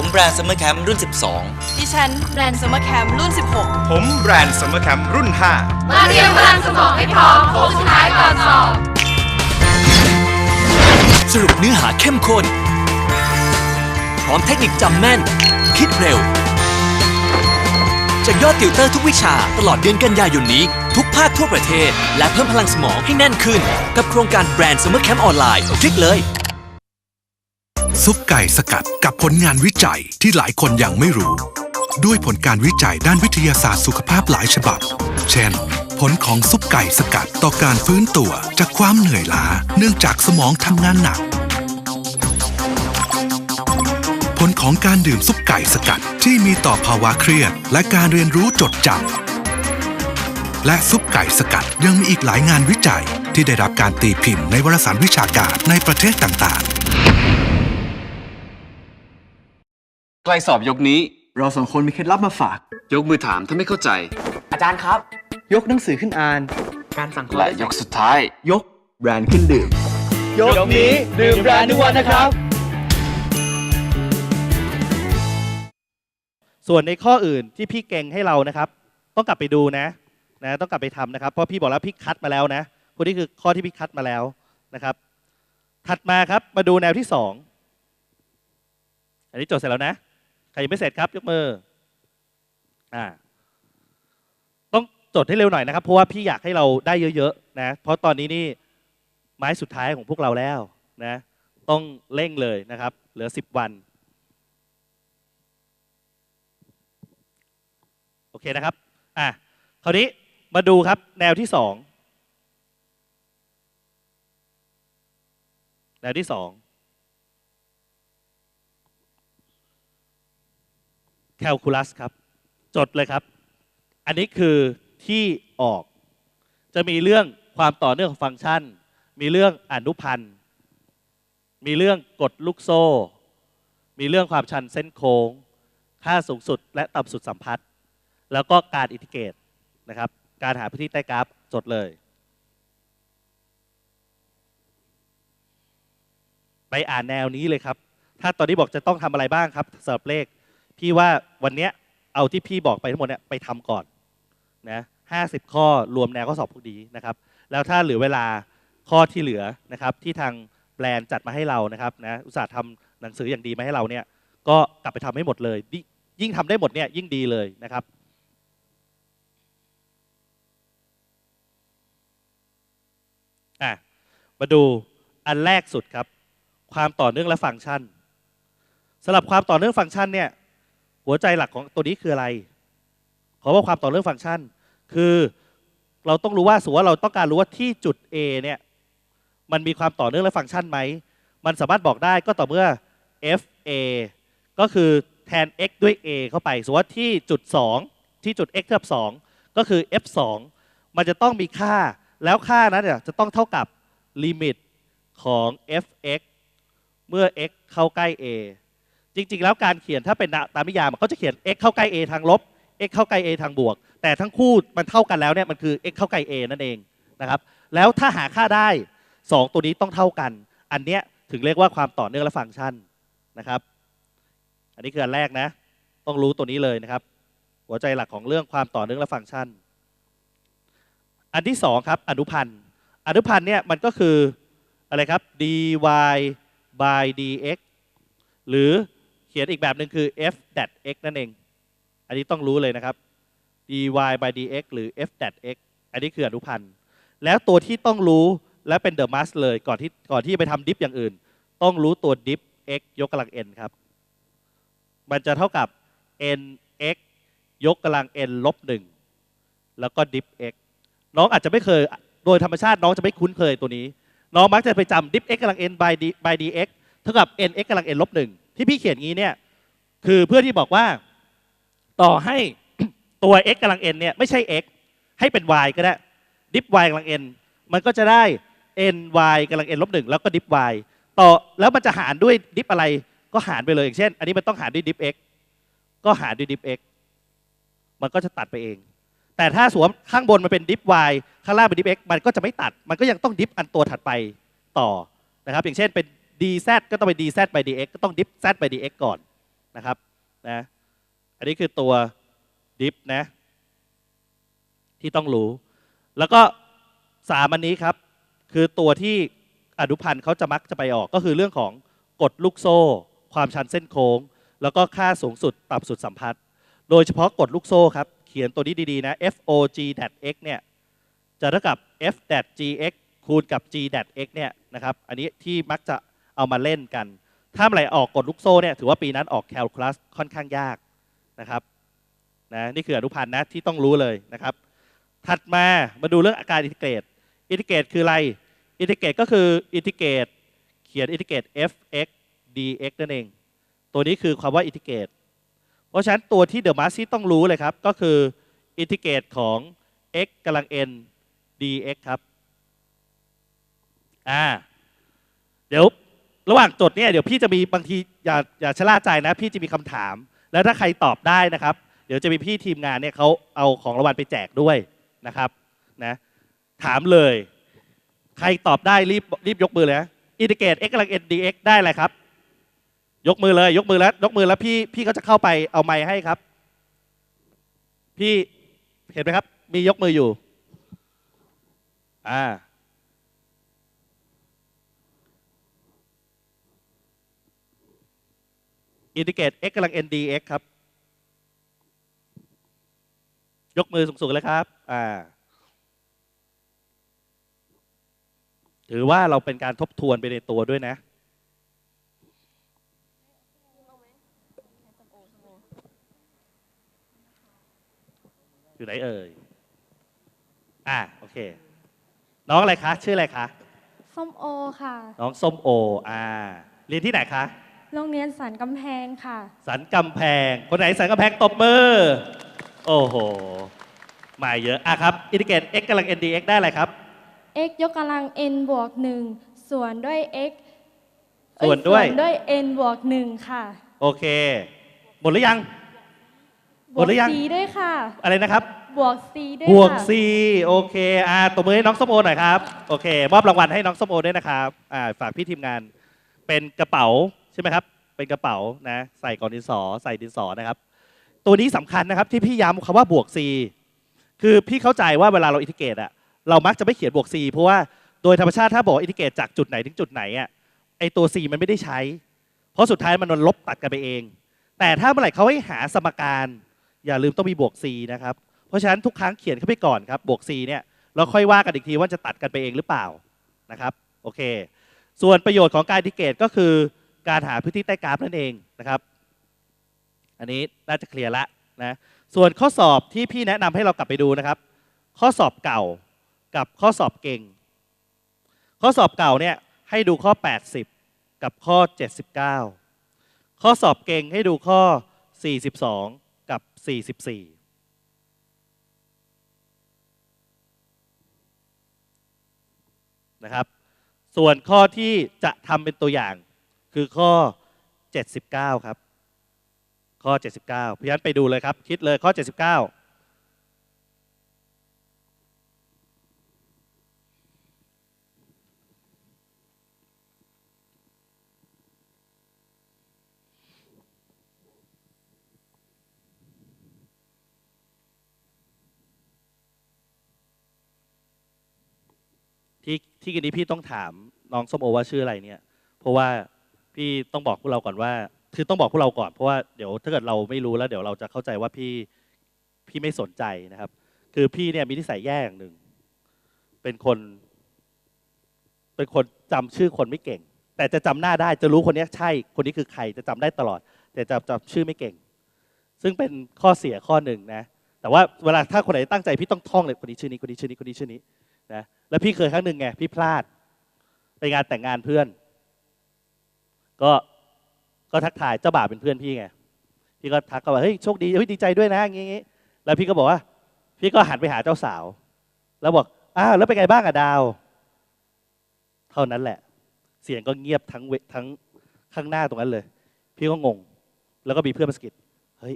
ผมแบรนด์ซัมเมอร์แคมป์รุ่นดิฉันแบรนด์ซัมเมอร์แคมรุ่นผมแบรนด์ซัมเมอร์แคมรุ่น 5 มาเตรียมพลังสมองให้พร้อมโค้งสุดท้ายก่อนสอบ สรุปเนื้อหาเข้มข้น พร้อมเทคนิคจำแม่น คิดเร็ว จากยอดติวเตอร์ทุกวิชาตลอดเดือนกันยายนนี้ ทุกภาคทั่วประเทศ และเพิ่มพลังสมองให้แน่นขึ้น กับโครงการแบรนด์ Summer Camp ออนไลน์คลิกเลย ซุปไก่สกัดกับผลงานวิจัยที่หลายคนยังไม่รู้ ด้วยผลการวิจัยด้านวิทยาศาสตร์สุขภาพหลายฉบับ เช่น ผลของซุปไก่สกัดต่อการฟื้นตัวจากความเหนื่อยล้าเนื่องจากสมองทำงานหนัก ผลของการดื่มซุปไก่สกัดที่มีต่อภาวะเครียด และการเรียนรู้จดจำและซุปไก่สกัดยังมีอีกหลายงานวิจัยที่ได้รับการตีพิมพ์ในวารสารวิชาการในประเทศต่างๆ ใกล้สอบยกนี้ เราสองคนมีเคล็ดลับมาฝาก ยกมือถามถ้าไม่เข้าใจ อาจารย์ครับ ยกหนังสือขึ้นอ่าน การสั่งและยกสุดท้าย ยกแบรนด์ขึ้นดื่ม ยกนี้ดื่มแบรนด์ทุกวันนะครับ ส่วนในข้ออื่นที่พี่เก่งให้เรานะครับ ต้องกลับไปดูนะนะต้องกลับไปทำนะครับ เพราะพี่บอกแล้วพี่คัดมาแล้วนะคนนี้คือข้อที่พี่คัดมาแล้วนะครับ ถัดมาครับมาดูแนวที่สองอันนี้จดเสร็จแล้วนะ ใครยังไม่เสร็จครับ ยกมืออ่าต้องจดให้เร็วหน่อยนะครับ เพราะว่าพี่อยากให้เราได้เยอะๆนะเพราะตอนนี้นี่ไม้สุดท้ายของพวกเราแล้วนะต้องเร่งเลยนะครับ เหลือ 10 วันโอเคนะครับอะคราวนี้มาดูครับแนวที่สองแนวที่สอง แคลคูลัสครับ จดเลยครับ อันนี้คือที่ออก จะมีเรื่องความต่อเนื่องของฟังก์ชัน มีเรื่องอนุพันธ์ มีเรื่องกฎลูกโซ่ มีเรื่องความชันเส้นโค้ง ค่าสูงสุดและต่ำสุดสัมพัทธ์ แล้วก็การอินทิเกรตนะครับ การหาพื้นที่ใต้กราฟจดเลย ไปอ่านแนวนี้เลยครับ ถ้าตอนนี้บอกจะต้องทำอะไรบ้างครับสำหรับเลข พี่ว่าวันเนี้ยเอาที่พี่บอกไปทั้งหมดเนี่ยไปทำก่อนนะห้าสิบข้อรวมแนวข้อสอบพวกนี้นะครับ แล้วถ้าเหลือเวลาข้อที่เหลือนะครับ ที่ทางแบรนด์จัดมาให้เรานะครับนะอุตสาห์ทำหนังสืออย่างดีมาให้เราเนี่ย ก็กลับไปทำให้หมดเลย ยิ่งยิ่งทำได้หมดเนี่ยยิ่งดีเลยนะครับอะมาดูอันแรกสุดครับ ความต่อเนื่องและฟังก์ชันสำหรับความต่อเนื่องฟังก์ชันเนี่ย หัวใจหลักของตัวนี้คืออะไร ขอว่าความต่อเนื่องฟังก์ชัน คือเราต้องรู้ว่าสมมติว่าเราต้องการรู้ว่าที่จุด A เนี่ยมันมีความต่อเนื่องและฟังก์ชันไหม มันสามารถบอกได้ก็ต่อเมื่อ fa ก็คือแทน x ด้วย a เข้าไป สมมติว่าที่จุด 2 ที่จุด x เท่ากับ2ก็คือ f 2มันจะต้องมีค่า แล้วค่านั้นเนี่ยจะต้องเท่ากับลิมิตของ fx เมื่อ x เข้าใกล้ a จริง ๆ แล้วการเขียนถ้าเป็นตามนิยามเขาจะเขียน x เข้าใกล้ a ทางลบ x เข้าใกล้ a ทางบวก แต่ทั้งคู่มันเท่ากันแล้วเนี่ยมันคือ x เข้าใกล้ a นั่นเองนะครับแล้วถ้าหาค่าได้ 2 ตัวนี้ต้องเท่ากัน อันเนี้ยถึงเรียกว่าความต่อเนื่องและฟังก์ชันนะครับ อันนี้คืออันแรกนะ ต้องรู้ตัวนี้เลยนะครับ หัวใจหลักของเรื่องความต่อเนื่องและฟังก์ชัน อันที่สองครับอนุพันธ์อนุพันธ์เนี่ยมันก็คืออะไรครับ dy by dx หรือ เขียนอีกแบบหนึ่งคือ f dat x นั่นเอง อันนี้ต้องรู้เลยนะครับ dy by dx หรือ f dat x อันนี้คืออนุพันธ์ แล้วตัวที่ต้องรู้และเป็น the must เลยก่อนที่ก่อนที่จะไปทำดิฟอย่างอื่น ต้องรู้ตัวดิฟ x ยกกำลัง n ครับ มันจะเท่ากับ n x ยกกำลัง n ลบหนึ่งแล้วก็ดิฟ x น้องอาจจะไม่เคยโดยธรรมชาติน้องจะไม่คุ้นเคยตัวนี้ น้องมักจะไปจำดิฟ x กำลัง n by d by dx เท่ากับ n x กำลัง n ลบหนึ่ง ที่พี่เขียนงี้เนี่ยคือเพื่อที่บอกว่าต่อให้ตัว x กำลัง n เนี่ยไม่ใช่ x ให้เป็น y ก็ได้ดิฟ y กำลัง n มันก็จะได้ n y กำลัง n ลบหนึ่งแล้วก็ดิฟ y ต่อแล้วมันจะหารด้วยดิฟอะไรก็หารไปเลยอย่างเช่น อันนี้มันต้องหารด้วยดิฟ x ก็หารด้วยดิฟ x มันก็จะตัดไปเอง แต่ถ้าสวมข้างบนมันเป็นดิฟ y ข้างล่างเป็นดิฟ x มันก็จะไม่ตัด มันก็ยังต้องดิฟอันตัวถัดไปต่อนะครับ อย่างเช่นเป็น dz ก็ต้องเป็น dz by dx ก็ต้องดิฟ z by dx ก่อนนะครับนะอันนี้คือตัวดิฟนะที่ต้องรู้ แล้วก็สามอันนี้ครับ คือตัวที่อนุพันธ์เขาจะมักจะไปออกก็คือเรื่องของกฎลูกโซ่ ความชันเส้นโค้ง แล้วก็ค่าสูงสุดต่ำสุดสัมพัทธ์ โดยเฉพาะกฎลูกโซ่ครับ เขียนตัวนี้ดีๆนะ FOG x เนี่ยจะเท่ากับ F gx คูณกับ G x เนี่ยนะครับ อันนี้ที่มักจะ เอามาเล่นกัน ถ้าเมื่อไหร่ออกกฎลูกโซ่เนี่ยถือว่าปีนั้นออกแคลคลัสค่อนข้างยากนะครับนะนี่คืออนุพันธ์นะที่ต้องรู้เลยนะครับ ถัดมามาดูเรื่องอาการอินทิเกรตอินทิเกรตคืออะไรอินทิเกรตก็คืออินทิเกรตเขียนอินทิเกรต f(x) dx นั่นเอง ตัวนี้คือความว่าอินทิเกรตเพราะฉะนั้นตัวที่เดอะมาสซี่ต้องรู้เลยครับ ก็คืออินทิเกรตของ x กำลัง n dx ครับ อ่า เดี๋ยว ระหว่างจดเนี่ยเดี๋ยวพี่จะมีบางทีอย่าอย่าชะล่าใจนะ พี่จะมีคำถาม แล้วถ้าใครตอบได้นะครับ เดี๋ยวจะมีพี่ทีมงานเนี่ยเขาเอาของรางวัลไปแจกด้วยนะครับนะถามเลย ใครตอบได้รีบรีบยกมือเลยนะอินทิเกรต x กำลัง n dx ได้อะไรครับ ยกมือเลย ยกมือแล้วยกมือแล้วพี่พี่เขาจะเข้าไปเอาไม้ให้ครับ พี่เห็นไหมครับ มียกมืออยู่อ่า อินทิเกรต x กำลัง n dx ครับ ยกมือสูงๆเลยครับ อ่า ถือว่าเราเป็นการทบทวนไปในตัวด้วยนะ อยู่ไหนเอ่ย อ่า โอเค น้องอะไรคะ ชื่ออะไรคะ ส้มโอค่ะ น้องส้มโอ อ่า เรียนที่ไหนคะ โรงเรียนสันกำแพงค่ะ สันกำแพง คนไหนสันกำแพงตบมือ โอ้โห มาเยอะอะครับ อินทิเกรต x กำลัง n dx ได้อะไรครับ x ยกกำลัง n บวก1ส่วนด้วย x เอ้ส่วนด้วย ส่วนด้วย n บวก1ค่ะโอเค หมดหรือยังบหมวดกหรือยัง c ด้วยค่ะ อะไรนะครับ บวก c ด้วยบวก ค่ะ c โอเคอ่าตบมือให้น้องส้มโอหน่อยครับ โอเค มอบรางวัลให้น้องส้มโอด้วยนะครับอ่าฝากพี่ทีมงาน เป็นกระเป๋าใช่ไหมครับ เป็นกระเป๋านะ ใส่ก่องดินสอ ใส่ดินสอนะครับ ตัวนี้สำคัญนะครับที่พี่ย้ำคำว่าบวก c คือพี่เข้าใจว่าเวลาเราอินทิเกรตอะเรามักจะไม่เขียนบวก c เพราะว่าโดยธรรมชาติถ้าบอกอินทิเกรตจากจุดไหนถึงจุดไหนอะไอตัว c มันไม่ได้ใช้ เพราะสุดท้ายมันลบตัดกันไปเอง แต่ถ้าเมื่อไหร่เขาให้หาสมการ อย่าลืมต้องมีบวก c นะครับ เพราะฉะนั้นทุกครั้งเขียนเข้าไปก่อนครับบวก c เนี่ยแล้วค่อยว่ากันอีกทีว่าจะตัดกันไปเองหรือเปล่านะครับโอเค ส่วนประโยชน์ของการอินทิเกรตก็คือ การหาพื้นที่ใต้กราฟนั่นเองนะครับ อันนี้น่าจะเคลียร์ละนะส่วนข้อสอบที่พี่แนะนำให้เรากลับไปดูนะครับ ข้อสอบเก่ากับข้อสอบเก่ง ข้อสอบเก่าเนี่ยให้ดูข้อ 80 กับข้อ 79 ข้อสอบเก่งให้ดูข้อ 42 กับ 44นะครับ ส่วนข้อที่จะทำเป็นตัวอย่าง คือข้อ 79 ครับ ข้อ 79พี่ยันไปดูเลยครับ คิดเลยข้อ 79ที่ที่กินนี้พี่ต้องถามน้องส้มโอว่าชื่ออะไรเนี่ย เพราะว่า พี่ต้องบอกพวกเราก่อนว่า คือต้องบอกพวกเราก่อนเพราะว่าเดี๋ยวถ้าเกิดเราไม่รู้แล้วเดี๋ยวเราจะเข้าใจว่าพี่พี่ไม่สนใจนะครับ คือพี่เนี่ยมีนิสัยแย่อย่างหนึ่งเป็นคน เป็นคนจำชื่อคนไม่เก่ง แต่จะจำหน้าได้จะรู้คนนี้ใช่ คนนี้คือใครจะจำได้ตลอด แต่จะจำชื่อไม่เก่ง ซึ่งเป็นข้อเสียข้อหนึ่งนะแต่ว่าเวลาถ้าคนไหนตั้งใจพี่ต้องท่องเลยคนนี้ชื่อนี้คนนี้ชื่อนี้คนนี้ชื่อนี้นะแล้วพี่เคยครั้งหนึ่งไงพี่พลาดไปงานแต่งงานเพื่อน ก็ก็ทักทายเจ้าบ่าวเป็นเพื่อนพี่ไงพี่ก็ทักเขาว่าเฮ้ยโชคดีเฮ้ยดีใจด้วยนะอย่างงี้แล้วพี่ก็บอกว่า พี่ก็หันไปหาเจ้าสาว แล้วบอกอ้าวแล้วเป็นไงบ้างอะดาว เท่านั้นแหละ เสียงก็เงียบทั้งเวทั้งข้างหน้าตรงนั้นเลย พี่ก็งง แล้วก็มีเพื่อนมาสกิดเฮ้ย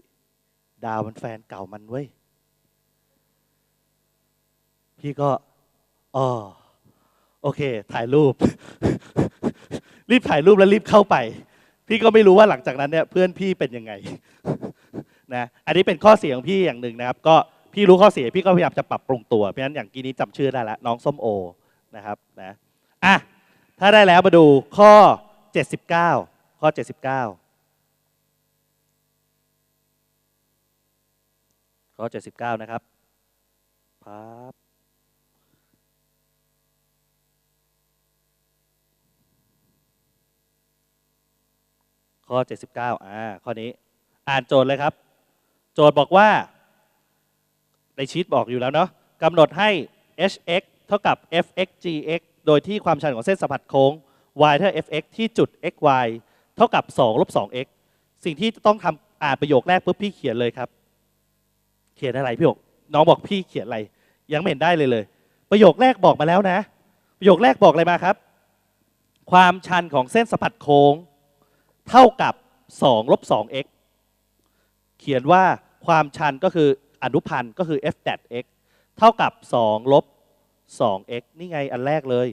ดาวมันแฟนเก่ามันเว้ยพี่ก็อ๋อโอเค ถ่ายรูป รีบถ่ายรูปแล้วรีบเข้าไป พี่ก็ไม่รู้ว่าหลังจากนั้นเนี่ยเพื่อนพี่เป็นยังไงนะอันนี้เป็นข้อเสียของพี่อย่างหนึ่งนะครับ ก็พี่รู้ข้อเสียพี่ก็พยายามจะปรับปรุงตัวเพราะฉะนั้นอย่างกี้นี้จำชื่อได้แล้วน้องส้มโอนะครับนะอะถ้าได้แล้วมาดูข้อ 79 ข้อ 79 ข้อ 79 นะครับพับ ข้อ 79อ่าข้อนี้อ่านโจทย์เลยครับ โจทย์บอกว่า ในชีตบอกอยู่แล้วเนาะกำหนดให้ hx เท่ากับ fx gx โดยที่ความชันของเส้นสัมผัสโค้ง y เท่า fx ที่จุด xy เท่ากับ2ลบ 2x สิ่งที่ต้องทำอ่านประโยคแรกปุ๊บพี่เขียนเลยครับ เขียนอะไรพี่บอกน้องบอกพี่เขียนอะไร ยังไม่เห็นได้เลยเลย ประโยคแรกบอกมาแล้วนะ ประโยคแรกบอกอะไรมาครับ ความชันของเส้นสัมผัสโค้ง เท่ากับ2ลบ 2x เขียนว่าความชันก็คืออนุพันธ์ก็คือ f แ x เท่ากับ2ลบ 2x นี่ไงอันแรกเลย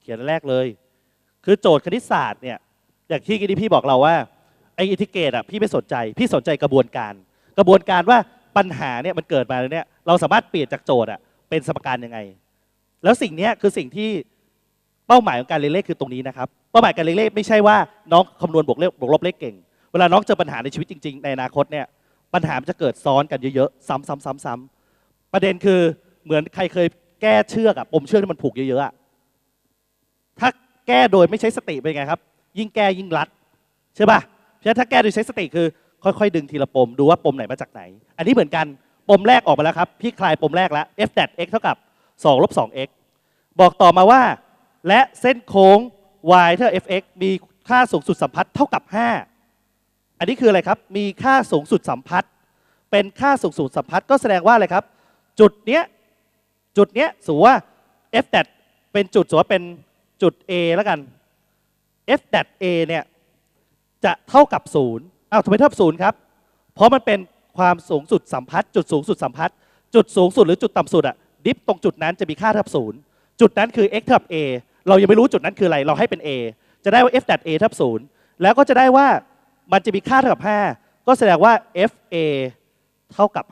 เขียนอันแรกเลย คือโจทย์คณิตศาสตร์เนี่ยอย่างที่กี้พี่บอกเราว่าไออิทิเกตอะพี่ไม่สนใจ พี่สนใจกระบวนการ กระบวนการว่าปัญหาเนี่ยมันเกิดมาเนี่ยเราสามารถเปลี่ยนจากโจทย์อะเป็นสมการยังไง แล้วสิ่งเนี้ยคือสิ่งที่ เป้าหมายของการเรียนเลขคือตรงนี้นะครับ เป้าหมายการเรียนเลขไม่ใช่ว่าน้องคำนวณบวกเลขบวกลบเลขเก่ง เวลาน้องเจอปัญหาในชีวิตจริงๆ ในอนาคตเนี่ย ปัญหามันจะเกิดซ้อนกันเยอะๆ ซ้ำซ้ำซ้ำซ้ำประเด็นคือเหมือนใครเคยแก้เชือกอะปมเชือกที่มันผูกเยอะๆอะถ้าแก้โดยไม่ใช้สติเป็นไงครับ ยิ่งแก้ยิ่งรัดใช่ป่ะเพราะฉะนั้นถ้าแก้โดยใช้สติคือค่อยๆ ดึงทีละปมดูว่าปมไหนมาจากไหน อันนี้เหมือนกันปมแรกออกมาแล้วครับพี่คลายปมแรกแล้ว f แ x เท่ากับ2ลบ 2x บอกต่อมาว่า และเส้นโค้ง y เท่า fx มีค่าสูงสุดสัมพัทธ์เท่ากับ 5 อันนี้คืออะไรครับ มีค่าสูงสุดสัมพัทธ์ เป็นค่าสูงสุดสัมพัทธ์ก็แสดงว่าอะไรครับ จุดเนี้ย จุดเนี้ยสมมติว่า f แดเป็นจุดสมมติว่าเป็นจุด A แล้วกัน f a เนี่ยจะเท่ากับ0อ้าวทำไมเท่ากับ0ครับ เพราะมันเป็นความสูงสุดสัมพัทธ์จุดสูงสุดสัมพัทธ์จุดสูงสุดหรือจุดต่ำสุดอะดิฟตรงจุดนั้นจะมีค่าเท่ากับ0จุดนั้นคือ x เท่ากับ a เรายังไม่รู้จุดนั้นคืออะไร เราให้เป็น a จะได้ว่า f a เท่ากับ0แล้วก็จะได้ว่ามันจะมีค่าเท่ากับ 5 ก็แสดงว่า f a เท่ากับ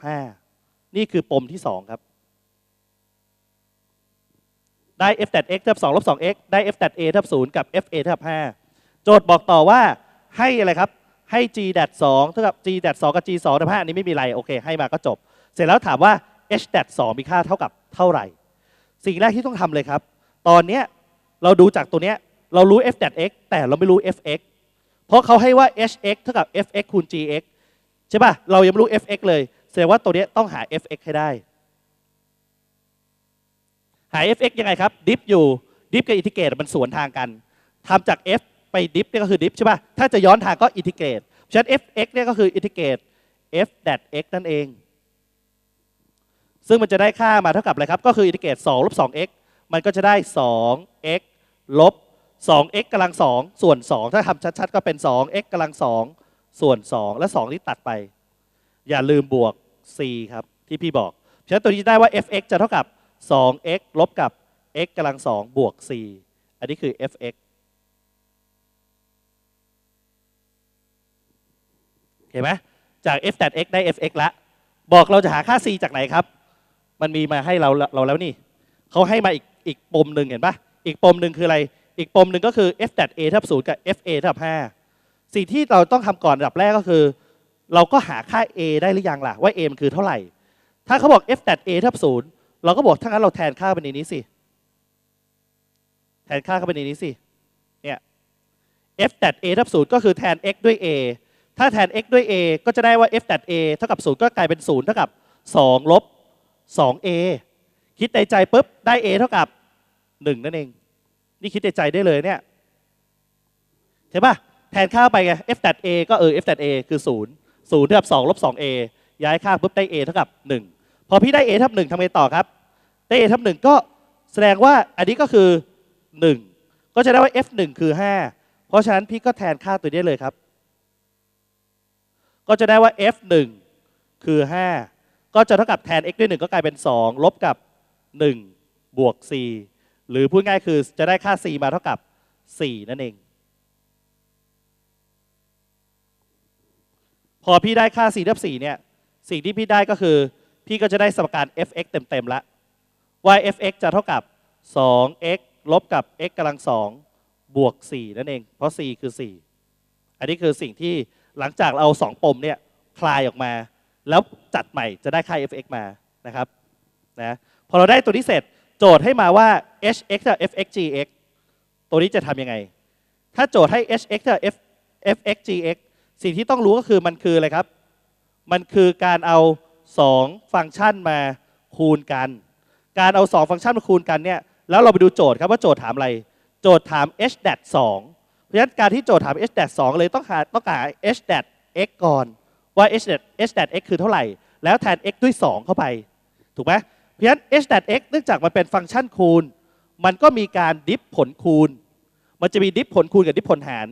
5 นี่คือปมที่ 2 ครับ ได้ f x เท่ากับ2ลบ 2x ได้ f a เท่ากับ0กับ f a เท่ากับ 5 โจทย์บอกต่อว่าให้อะไรครับ ให้ g ดัด2เท่ากับ g ดัด2กับ g 2เท่ากับ5อันนี้ไม่มีอะไร โอเค ให้มาก็จบ เสร็จแล้วถามว่า h ดัด2มีค่าเท่ากับเท่าไหร่ สิ่งแรกที่ต้องทำเลยครับ ตอนเนี้ย เราดูจากตัวเนี้ยเรารู้ f x แต่เราไม่รู้ fx เพราะเขาให้ว่า hx เท่ากับ fx คูณ gx ใช่ป่ะ เรายังไม่รู้ fx เลย แสดงว่าตัวเนี้ยต้องหา fx ให้ได้ หา fx ยังไงครับ ดิฟอยู่ ดิฟกับอินทิเกรตมันสวนทางกัน ทำจาก f ไปดิฟนี่ก็คือดิฟใช่ป่ะ ถ้าจะย้อนทางก็อินทิเกรต ฉะนั้น fx เนี่ยก็คืออินทิเกรต f x นั่นเอง ซึ่งมันจะได้ค่ามาเท่ากับอะไรครับ ก็คืออินทิเกรต2ลบ 2x มันก็จะได้ 2x ลบ 2x กำลัง 2 ส่วน 2 ถ้าทำชัดๆ ก็เป็น 2x กำลัง 2 ส่วน 2 และ 2 ที่ตัดไป อย่าลืมบวก c ครับ ที่พี่บอกฉะนั้นตัวนี้จะได้ว่า fx จะเท่ากับ 2x ลบกับ x กำลัง 2 บวก c อันนี้คือ fx เห็นไหมจาก f x ได้ fx ละ บอกเราจะหาค่า c จากไหนครับ มันมีมาให้เราเราแล้วนี่ เขาให้มาอีกอีกปมหนึ่งเห็นปะอีกปมหนึ่งคืออะไร อีกปมหนึ่งก็คือ f a เท่ากับ0กับ f a เท่ากับ5สิ่งที่เราต้องทำก่อนอันดับแรกก็คือ เราก็หาค่า a ได้หรือยังล่ะว่า a มันคือเท่าไหร่ ถ้าเขาบอก f a เท่ากับ0เราก็บอกถ้างั้นเราแทนค่าไปในนี้สิแทนค่าเข้าไปในนี้สิ เนี่ย f แ a เท่ากับ0ก็คือแทน x ด้วย a ถ้าแทน x ด้วย a ก็จะได้ว่า f แ a เท่ากับ0ก็กลายเป็น0เท่ากับ2ลบ 2a คิดในใจปุ๊บได้ a เท่ากับ 1 นั่นเอง นี่คิดในใจได้เลยเนี่ยใช่ปะแทนค่าไปไง f a ก็เออ f a คือ 0 0เท่ากับ2ลบ 2a ย้ายค่าปุ๊บได้ a เท่ากับ 1 พอพี่ได้ a ทับ1ทำไงต่อครับ ได้ a ทับ1ก็แสดงว่าอันนี้ก็คือ 1 ก็จะได้ว่า f 1คือ 5 เพราะฉะนั้นพี่ก็แทนค่าตัวนี้เลยครับ ก็จะได้ว่า f 1คือ 5 ก็จะเท่ากับแทน x ด้วย 1 ก็กลายเป็น 2 ลบกับ 1บวก c หรือพูดง่ายคือจะได้ค่า c มาเท่ากับ 4 นั่นเอง พอพี่ได้ค่า4ทับ4เนี่ย สิ่งที่พี่ได้ก็คือ พี่ก็จะได้สมการ f(x) เต็มๆละว่า f(x) จะเท่ากับ 2x ลบกับ x กำลัง 2 บวก 4 นั่นเอง เพราะ4คือ 4 อันนี้คือสิ่งที่หลังจากเราเอา 2 ปมเนี่ยคลายออกมา แล้วจัดใหม่จะได้ค่า f(x) มานะครับนะ พอเราได้ตัวนี้เสร็จ โจทย์ให้มาว่า hx กับ fx gx ตัวนี้จะทำยังไง ถ้าโจทย์ให้ hx กับ f fx gx สิ่งที่ต้องรู้ก็คือมันคืออะไรครับ มันคือการเอา 2 ฟังก์ชันมาคูณกัน การเอา 2 ฟังก์ชันมาคูณกันเนี่ยแล้วเราไปดูโจทย์ครับว่าโจทย์ถามอะไร โจทย์ถาม h dat 2เพราะฉะนั้นการที่โจทย์ถาม h dat 2เลยต้องหาต้องหา h dat x ก่อนว่า h dat h dat x คือเท่าไหร่ แล้วแทน x ด้วย 2 เข้าไป ถูกไหม เพราะฉะนั้น h dat x เนื่องจากมันเป็นฟังก์ชันคูณ มันก็มีการดิฟผลคูณ มันจะมีดิฟผลคูณกับดิฟผลหาร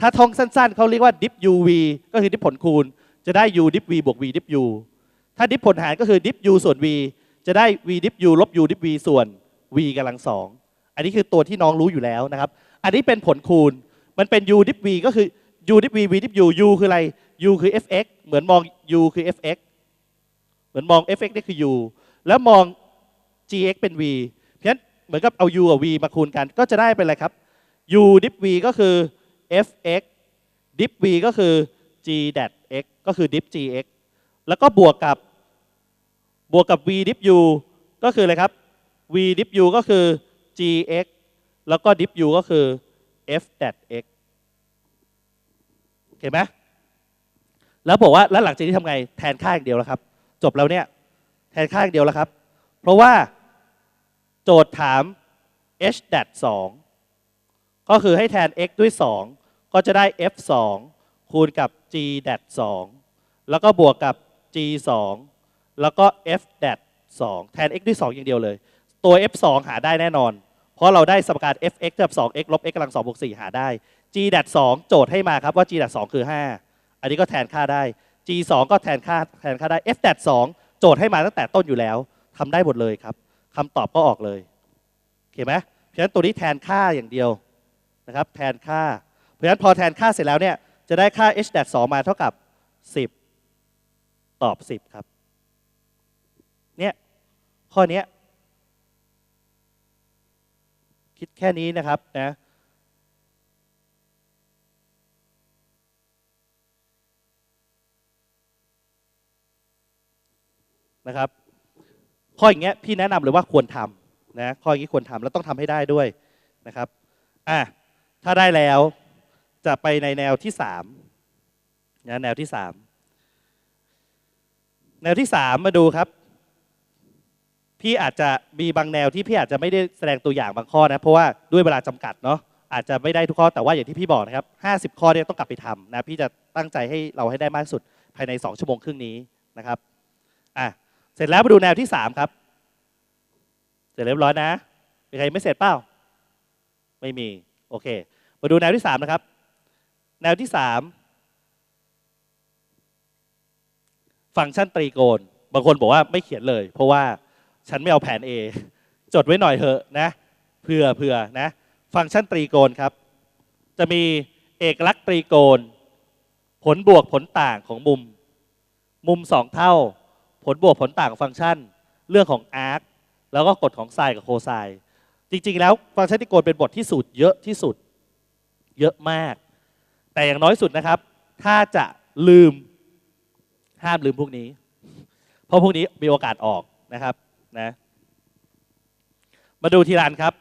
ถ้าท่องสั้นๆ เขาเรียกว่าดิฟ uv ก็คือดิฟผลคูณ จะได้ u ดิฟ v บวก v ดิฟ u ถ้าดิฟผลหารก็คือดิฟ u ส่วน v จะได้ v ดิฟ u ลบ u ดิฟ v ส่วน v กำลังสอง อันนี้คือตัวที่น้องรู้อยู่แล้วนะครับ อันนี้เป็นผลคูณ มันเป็น u ดิฟ v ก็คือ u ดิฟ v v ดิฟ u u คืออะไร u คือ fx เหมือนมอง u คือ fx เหมือนมอง fx นี่คือ u แล้วมอง gx เป็น v เพราะฉะนั้นเหมือนกับเอา u กับ v มาคูณกัน ก็จะได้เป็นอะไรครับ u ดิฟ v ก็คือ fx ดิฟ v ก็คือ g dat x ก็คือดิฟ gx แล้วก็บวกกับบวกกับ v ดิฟ u ก็คืออะไรครับ v ดิฟ u ก็คือ gx แล้วก็ดิฟ u ก็คือ f dat x โอเคไหมแล้วบอกว่าแล้วหลังจากนี้ทำไงแทนค่าอย่างเดียวแล้วครับ จบแล้วเนี่ย แทนค่าอย่างเดียวแล้วครับ เพราะว่าโจทย์ถาม h dat 2ก็คือให้แทน x ด้วย 2 ก็จะได้ f 2คูณกับ g dat 2แล้วก็บวกกับ g 2แล้วก็ f dat 2แทน x ด้วย 2 อย่างเดียวเลย ตัว f 2หาได้แน่นอน เพราะเราได้สมการ fx กับ 2x ลบ x กำลัง2บวก4หาได้ g dat 2โจทย์ให้มาครับว่า g dat 2คือ 5 อันนี้ก็แทนค่าได้ g 2ก็แทนค่าแทนค่าได้ f dat 2 โจทย์ให้มาตั้งแต่ต้นอยู่แล้วทำได้หมดเลยครับคำตอบก็ออกเลยโอเคไหมเพราะฉะนั้นตัวนี้แทนค่าอย่างเดียวนะครับ แทนค่า เพราะฉะนั้นพอแทนค่าเสร็จแล้วเนี่ยจะได้ค่า h dat 2มาเท่ากับ 10 ตอบ 10 ครับ เนี่ยข้อนี้คิดแค่นี้นะครับนะ นะครับ ข้ออย่างเงี้ยพี่แนะนำเลยว่าควรทำนะข้ออย่างนี้ควรทำแล้วต้องทำให้ได้ด้วยนะครับอะถ้าได้แล้วจะไปในแนวที่สามนะแนวที่สามแนวที่สามมาดูครับ พี่อาจจะมีบางแนวที่พี่อาจจะไม่ได้แสดงตัวอย่างบางข้อนะ เพราะว่าด้วยเวลาจำกัดเนาะอาจจะไม่ได้ทุกข้อแต่ว่าอย่างที่พี่บอกนะครับ 50 ข้อเนี่ยต้องกลับไปทำนะพี่จะตั้งใจให้เราให้ได้มากสุดภายใน 2 ชั่วโมงครึ่งนี้นะครับ สร็จแล้วมาดูแนวที่3ครับ เสร็จเรียบร้อยนะ มีใครไม่เสร็จเปล่า ไม่มี โอเค มาดูแนวที่3นะครับ แนวที่3ฟังก์ชันตรีโกณ บางคนบอกว่าไม่เขียนเลย เพราะว่าฉันไม่เอาแผน A จดไว้หน่อยเถอะนะเผื่อเผื่อนะ ฟังก์ชันตรีโกณครับ จะมีเอกลักษณ์ตรีโกณ ผลบวกผลต่างของมุม มุมสองเท่า ผลบวกผลต่างของฟังก์ชัน เรื่องของอาร์คแล้วก็กฎของไซน์กับโคไซน์จริง ๆ แล้วฟังก์ชันตรีโกณเป็นบทที่สูตรเยอะที่สุดเยอะมาก แต่อย่างน้อยสุดนะครับ ถ้าจะลืมห้ามลืมพวกนี้ เพราะพวกนี้มีโอกาสออกนะครับนะมาดูทีละอันครับ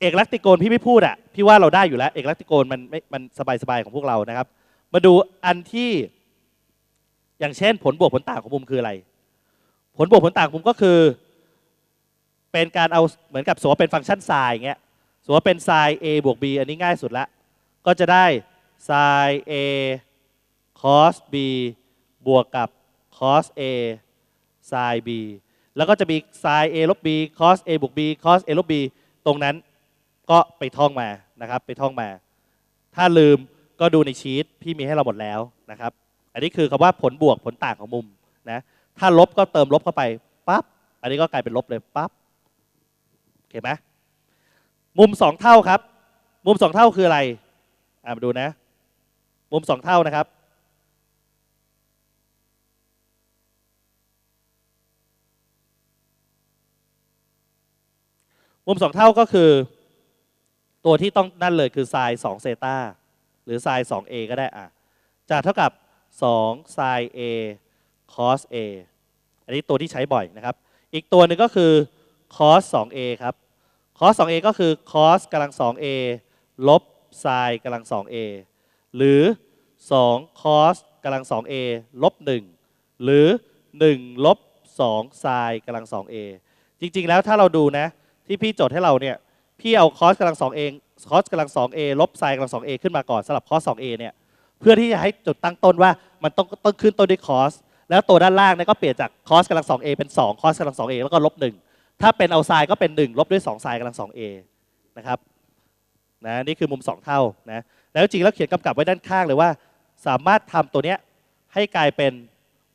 เอกลักษณ์ตรีโกณพี่ไม่พูดอะพี่ว่าเราได้อยู่แล้ว เอกลักษณ์ตรีโกณมันไม่มันสบายๆของพวกเรานะครับ มาดูอันที่อย่างเช่นผลบวกผลต่างของมุมคืออะไร ผลบวกผลต่างมุมก็คือ เป็นการเอาเหมือนกับสมมติว่าเป็นฟังก์ชันไซน์อย่างเงี้ยสมมติว่าเป็นไซน์ a บวก b อันนี้ง่ายสุดละ ก็จะได้ sin a cos b บวกกับ cos a sin b แล้วก็จะมี sin a ลบ b cos a บวก b cos a ลบ b ตรงนั้นก็ไปท่องมานะครับ ไปท่องมา ถ้าลืมก็ดูในชีตพี่มีให้เราหมดแล้วนะครับ อันนี้คือคำว่าผลบวกผลต่างของมุมนะ ถ้าลบก็เติมลบเข้าไปปั๊บอันนี้ก็กลายเป็นลบเลยปั๊บโอเคไหมมุมสองเท่าครับ มุมสองเท่าคืออะไรอ่ามาดูนะ มุมสองเท่านะครับ มุมสองเท่าก็คือ ตัวที่ต้องนั่นเลยคือไซน์สองเซตาหรือไซน์สองเอก็ได้อะจะเท่ากับสองไซน์เอ cos a อันนี้ตัวที่ใช้บ่อยนะครับ อีกตัวหนึ่งก็คือ cos 2a ครับ cos 2a ก็คือ cos กำลัง 2a ลบ sin กำลัง 2a หรือ 2 cos กำลัง 2a ลบ 1 หรือ 1 ลบ 2 sin กำลัง 2a จริง ๆ แล้วถ้าเราดูนะ ที่พี่จดให้เราเนี่ย พี่เอา cos กำลัง 2a cos กำลัง 2a ลบ sin กำลัง 2a ขึ้นมาก่อนสำหรับ cos 2a เนี่ย เพื่อที่จะให้จุดตั้งต้นว่ามันต้องต้องขึ้นต้นด้วย cos แล้วตัวด้านล่างเนี่ยก็เปลี่ยนจาก cos กำลัง 2a เป็น2 cos กำลัง 2a แล้วก็ลบ1ถ้าเป็นเอา sin ก็เป็น 1 ลบด้วย2 sin กำลัง 2a นะครับนะนี่คือมุม 2 เท่านะแล้วจริงแล้วเขียนกำกับไว้ด้านข้างเลยว่า สามารถทำตัวเนี้ยให้กลายเป็น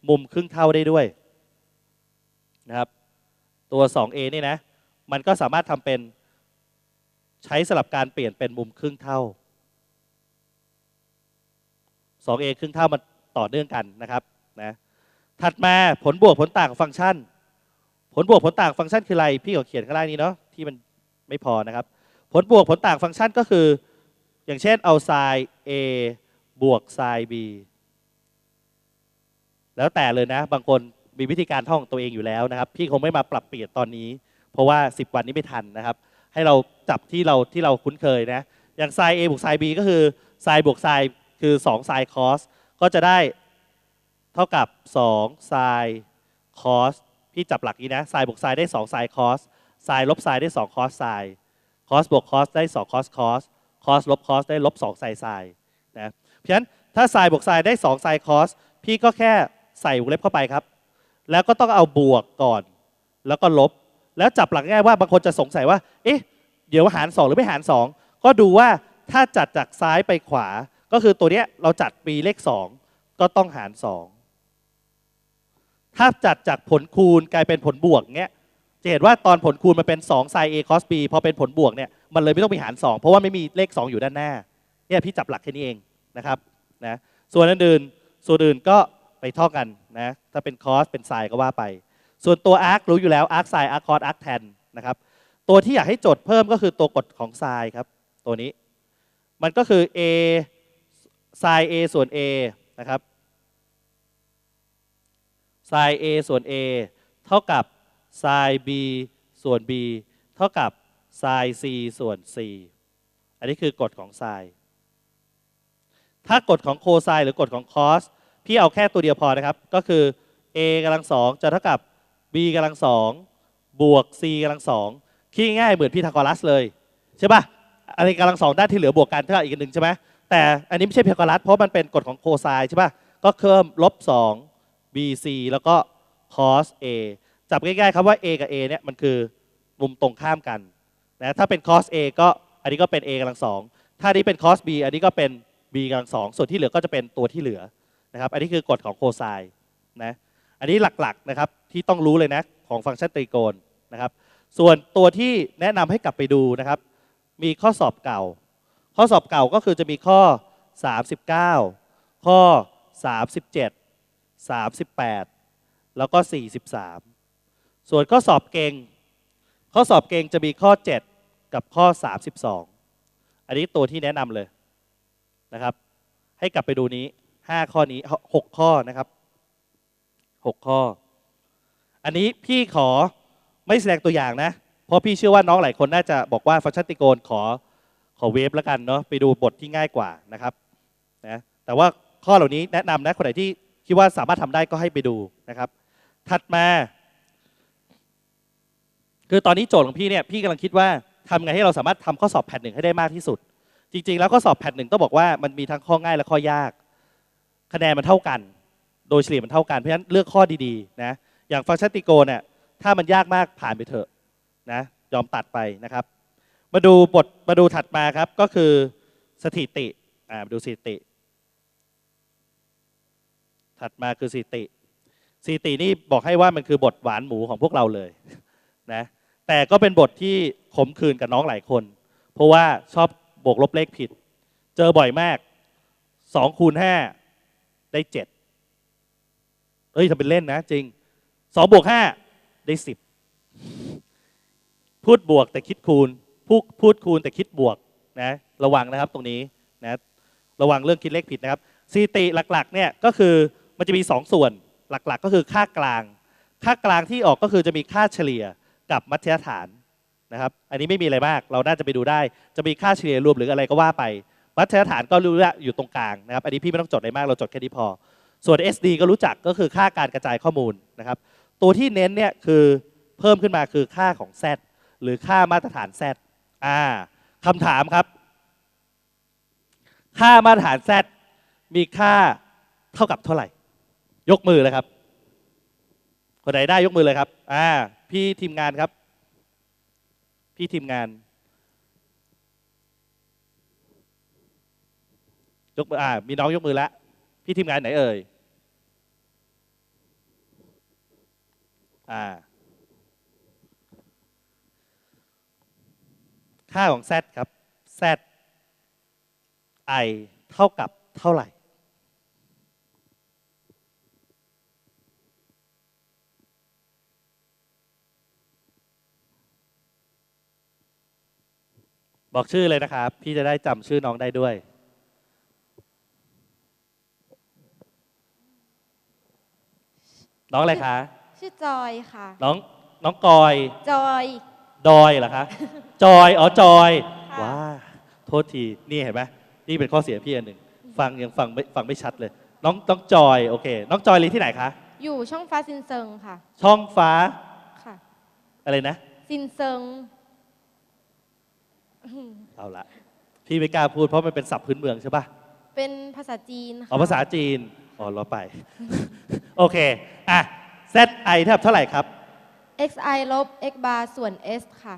มุมครึ่งเท่าได้ด้วยนะครับตัว 2a นี่นะมันก็สามารถทำเป็นใช้สลับการเปลี่ยนเป็นมุมครึ่งเท่า 2a ครึ่งเท่ามันต่อเนื่องกันนะครับนะ ถัดมาผลบวกผลต่างฟังก์ชัน ผลบวกผลต่างฟังก์ชันคืออะไร พี่ก็เขียนข้างล่างนี้เนาะที่มันไม่พอนะครับ ผลบวกผลต่างฟังก์ชันก็คือ อย่างเช่นเอา sin a บวก sin b แล้วแต่เลยนะ บางคนมีวิธีการท่องตัวเองอยู่แล้วนะครับ พี่คงไม่มาปรับเปลี่ยนตอนนี้ เพราะว่า 10 วันนี้ไม่ทันนะครับ ให้เราจับที่เราที่เราคุ้นเคยนะอย่าง sin a บวก sin b ก็คือ sin บวก sin คือ2 sin cos ก็จะได้ เท่ากับ2 sin cos พี่จับหลักนี้นะ sin บวก sin ได้2 sin cos sin ลบ sin ได้2 cos sin cos บวก cos ได้2 cos cos cos ลบ cos ได้ลบ2 sin sin นะเพราะฉะนั้นถ้า sin บวก sin ได้2 sin cos พี่ก็แค่ใส่วงเล็บเข้าไปครับ แล้วก็ต้องเอาบวกก่อน แล้วก็ลบ แล้วจับหลักง่ายว่าบางคนจะสงสัยว่า เอ๊ะ เดี๋ยวหาร 2 หรือไม่หาร 2 ก็ดูว่าถ้าจัดจากซ้ายไปขวา ก็คือตัวเนี้ยเราจัดปีเลข 2 ก็ต้องหาร 2 ถ้าจัดจากผลคูณกลายเป็นผลบวกเงี้ยจะเห็นว่าตอนผลคูณมันเป็น2 sin a cos b พอเป็นผลบวกเนี่ยมันเลยไม่ต้องไปหาร 2 เพราะว่าไม่มีเลข 2 อยู่ด้านหน้าเนี่ยพี่จับหลักแค่นี้เองนะครับนะส่วนอื่นส่วนอื่นก็ไปท่อกันนะถ้าเป็น cos เป็น sin ก็ว่าไป ส่วนตัว arc รู้อยู่แล้ว arc sin arc cos arc tan นนะครับตัวที่อยากให้จดเพิ่มก็คือตัวกฎของ sin ครับตัวนี้ มันก็คือ a sin a ส่วน a นะครับ sin a ส่วน a เท่ากับ sin b ส่วน b เท่ากับ sin c ส่วน c อันนี้คือกฎของ sin ถ้ากฎของโคไซน์หรือกฎของคอสพี่เอาแค่ตัวเดียวพอนะครับ ก็คือ a กำลังสองจะเท่ากับ b กำลังสองบวก c กำลังสองคิดง่ายเหมือนพีทาโกรัสเลยใช่ป่ะอะไรกำลังสองด้านที่เหลือบวกกันเท่ากับอีกหนึ่งใช่ไหมแต่อันนี้ไม่ใช่พีทาโกรัสเพราะมันเป็นกฎของโคไซน์ใช่ป่ะก็เพิ่มลบสอง bc แล้วก็ cos a จับง่ายๆครับว่า a กับ a เนี่ยมันคือมุมตรงข้ามกันนะถ้าเป็น cos a ก็อันนี้ก็เป็น a กำลังสองถ้านี้เป็น cos b อันนี้ก็เป็น b กำลังสองส่วนที่เหลือก็จะเป็นตัวที่เหลือนะครับอันนี้คือกฎของโคไซน์นะอันนี้หลักๆนะครับที่ต้องรู้เลยนะของฟังก์ชันตรีโกณนะครับส่วนตัวที่แนะนำให้กลับไปดูนะครับมีข้อสอบเก่า ข้อสอบเก่าก็คือจะมีข้อ 39 ข้อ 37 38 แล้วก็ 43 ส่วนข้อสอบเก่ง ข้อสอบเก่งจะมีข้อ 7 กับข้อ 32 อันนี้ตัวที่แนะนำเลยนะครับ ให้กลับไปดูนี้ 5 ข้อนี้ 6 ข้อนะครับ 6 ข้อ อันนี้พี่ขอไม่แสดงตัวอย่างนะ เพราะพี่เชื่อว่าน้องหลายคนน่าจะบอกว่าฟังชันตรีโกณขอขอเวฟแล้วกันเนาะไปดูบทที่ง่ายกว่านะครับนะแต่ว่าข้อเหล่านี้แนะนำนะคนไหนที่ คิดว่าสามารถทำได้ก็ให้ไปดูนะครับ ถัดมา คือตอนนี้โจทย์ของพี่เนี่ยพี่กำลังคิดว่าทำไงให้เราสามารถทำข้อสอบแพทหนึ่งให้ได้มากที่สุด จริง ๆ แล้วข้อสอบแพทหนึ่งต้องบอกว่ามันมีทั้งข้อง่ายและข้อยาก คะแนนมันเท่ากัน โดยเฉลี่ยมันเท่ากันเพราะฉะนั้นเลือกข้อดีๆนะอย่างฟังก์ชันตรีโกเนี่ยถ้ามันยากมากผ่านไปเถอะนะยอมตัดไปนะครับ มาดูบทมาดูถัดมาครับก็คือสถิติอ่ามาดูสถิติ ถัดมาคือสิติสิตินี่บอกให้ว่ามันคือบทหวานหมูของพวกเราเลยนะแต่ก็เป็นบทที่ขมขื่นกับน้องหลายคน เพราะว่าชอบบวกลบเลขผิด เจอบ่อยมากสองคูณห้าได้เจ็ดเอ้ยทำเป็นเล่นนะ จริงสองบวกห้าได้สิบพูดบวกแต่คิดคูณพูดพูดคูณแต่คิดบวกนะระวังนะครับตรงนี้นะระวังเรื่องคิดเลขผิดนะครับสถิติหลักๆเนี่ยก็คือ มันจะมี 2 ส่วนหลักๆ ก็คือค่ากลาง ค่ากลางที่ออกก็คือจะมีค่าเฉลี่ยกับมัธยฐานนะครับ อันนี้ไม่มีอะไรมาก เราน่าจะไปดูได้ จะมีค่าเฉลี่ยรวมหรืออะไรก็ว่าไป มัธยฐานก็รู้แล้วอยู่ตรงกลางนะครับ อันนี้พี่ไม่ต้องจดอะไรมาก เราจดแค่นี้พอ ส่วน SD ก็รู้จักก็คือค่าการกระจายข้อมูลนะครับ ตัวที่เน้นเนี่ยคือเพิ่มขึ้นมาคือค่าของ Z หรือค่ามาตรฐาน Z อ่าคำถามครับ ค่ามาตรฐาน Z มีค่าเท่ากับเท่าไหร่ ยกมือเลยครับ คนไหนได้ยกมือเลยครับ อ่า พี่ทีมงานครับ พี่ทีมงาน ยกมือ อ่า มีน้องยกมือแล้วพี่ทีมงานไหนเอ่ย อ่า ค่าของ z ครับ z i เท่ากับเท่าไหร่ บอกชื่อเลยนะครับ พี่จะได้จำชื่อน้องได้ด้วย น้องอะไรคะ ชื่อจอยค่ะ น้องน้องกอย จอย ดอยเหรอคะ จอย อ๋อ จอยค่ะ ว้าโทษที นี่เห็นไหมนี่เป็นข้อเสียพี่อันหนึ่ง ฟังยังฟังไม่ฟังไม่ชัดเลย น้องน้องจอย โอเค น้องจอยเรียนที่ไหนคะ อยู่ช่องฟ้าซินเซิงค่ะ ช่องฟ้าค่ะ อะไรนะ ซินเซิง เอาละพี่ไม่กล้าพูดเพราะมันเป็นศัพท์พื้นเมืองใช่ปะเป็นภาษาจีนค่ะเอาภาษาจีนอ๋อเราไป โอเค อะ ZI เท่ากับเท่าไหร่ครับ xi ลบ x bar ส่วน s ค่ะ